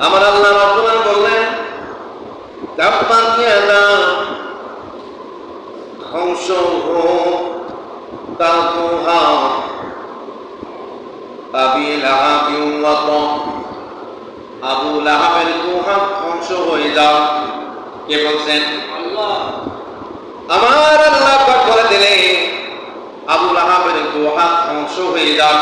আমার আল্লাহ রব্বুল বললেন তাব্বাত ইয়াদা ধ্বংস হোক তাকুহা আবি লাহাবিন ওয়াত আবু লাহাবের গুহা ধ্বংস হয়ে যাও কে বলছেন আমার আল্লাহ পাক বলে দিলে আবু লাহাবের গুহা ধ্বংস হয়ে যাও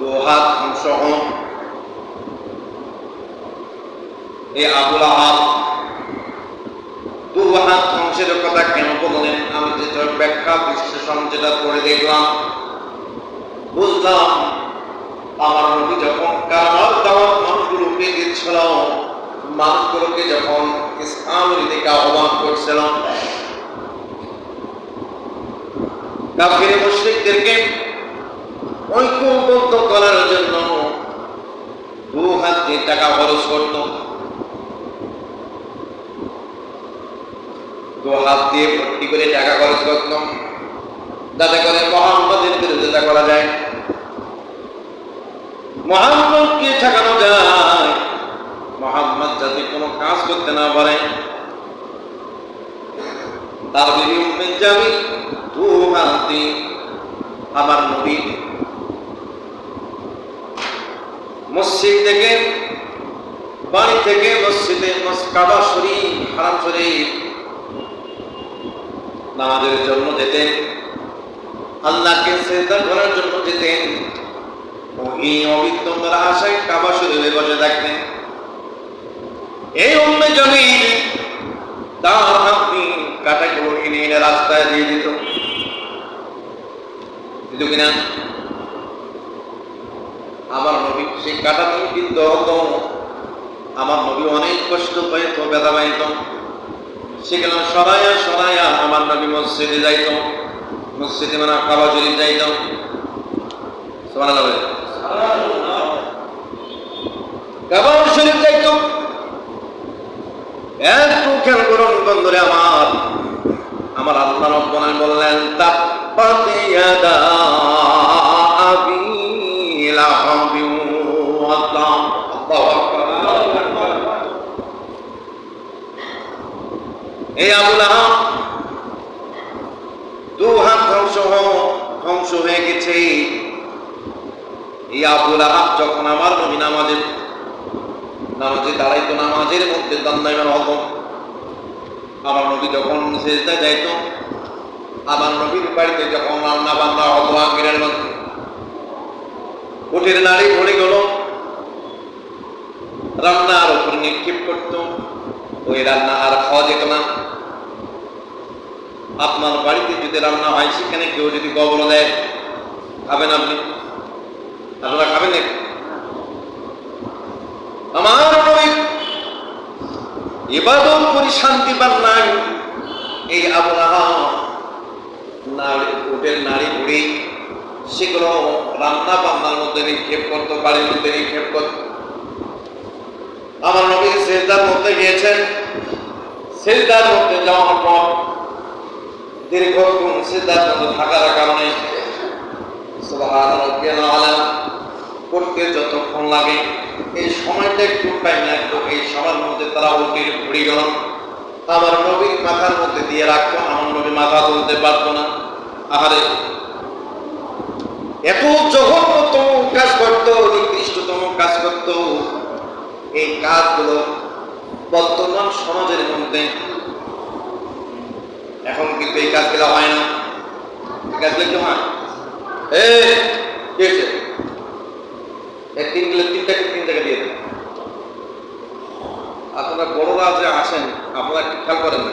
গুহা ধ্বংস হোক। এই আবুল আহাব দু হাত ধ্বংসের কথা কেন বললেন আমি যেটা ব্যাখ্যা বিশ্লেষণ যেটা করে দেখলাম, বুঝলাম, আমার নবী যখন কামাল দাওয়াত মানুষগুলোকে দিচ্ছিল, মানুষগুলোকে যখন ইসলামের দিকে আহ্বান করছিল, কাফির মুশরিকদেরকে ঐক্যবদ্ধ করার জন্য দু হাত দিয়ে টাকা খরচ করতো। হাত দিয়ে ভর্তি করে টাকা খরচ করতাম। যাতে করে মোহাম্মদের বিরোধিতা করা যায়। মোহাম্মদকে ঠেকানো যায়। মোহাম্মদ যাতে কোনো কাজ করতে না পারে। তার বিবি যাবি দু হাত আমার নবী। মসজিদ থেকে, বাড়ি থেকে মসজিদে কাবা শরীফ, হারাম শরীফ নামাজের জন্য যেতেন। আল্লাহকে সেজদা করার জন্য যেতেন। ওই অবিত্তমদের আশায় কাবা শরীরে বসে থাকতেন। এই উম্মে জমিন তার হাতি কাটাগুলো কিনে এনে রাস্তায় দিয়ে দিত। দিত কিনা আমার নবী সেই কাটা তুমি কিন্তু আমার নবী অনেক কষ্ট পাইত, ব্যথা পাইত। সেখানে সরাইয়া সরাইয়া আমার নবী মসজিদে যাইত। মসজিদে মানে কাবা শরীফ যাইত। আমার রব্বানা বললেন ইয়াদা আবি লাহাবি ওয়া তাম আল্লাহু আকবার এই আবুল দু হাত ধ্বংস ধ্বংস হয়ে গেছে। এই আবুল নামাজের, নামাজে মধ্যে আমার নবী যখন যাইতো, আমার নবীর বাড়িতে যখন রান্না বান্না হতো আঙ্গিনের মধ্যে উঠের নাড়ি পড়ে গেল। রান্নার উপর নিক্ষেপ করতো। ওই রান্না আর খাওয়া যেত না। আপনার বাড়িতে যদি রান্না হয়, সেখানে কেউ যদি গোবর দেয়, খাবেন আপনি? আপনারা খাবেন নাকি? আমার ইবাদত করি, শান্তি পান নাই। এই আবহাওয়া নারী উটের নারী বুড়ি, সেগুলো রান্না বান্নার মধ্যে নিক্ষেপ করতো, বাড়ির মধ্যে নিক্ষেপ করতো। আমার নবী সেজদার মধ্যে গিয়েছেন। সেজদার মধ্যে যাওয়ার পর দীর্ঘক্ষণ মধ্যে থাকার কারণে করতে যতক্ষণ লাগে, এই সময়টা একটু টাইম লাগতো এই সময়ের মধ্যে তারা উল্টিয়ে পড়ে গেল। আমার নবীর মাথার মধ্যে দিয়ে রাখতো আমার নবী মাথা তুলতে পারতো না। আহারে, এত জঘন্যতম কাজ করতো, নিকৃষ্টতম কাজ করতো। এই কাজগুলো বর্তমান সমাজের মধ্যে কিন্তু এই কাজগুলো হয় না। কাজগুলো কি হয়? এই, কি তিন জায়গায় দিয়ে আপনারা বড়রা যে আসেন, আপনারা খেয়াল করেন না।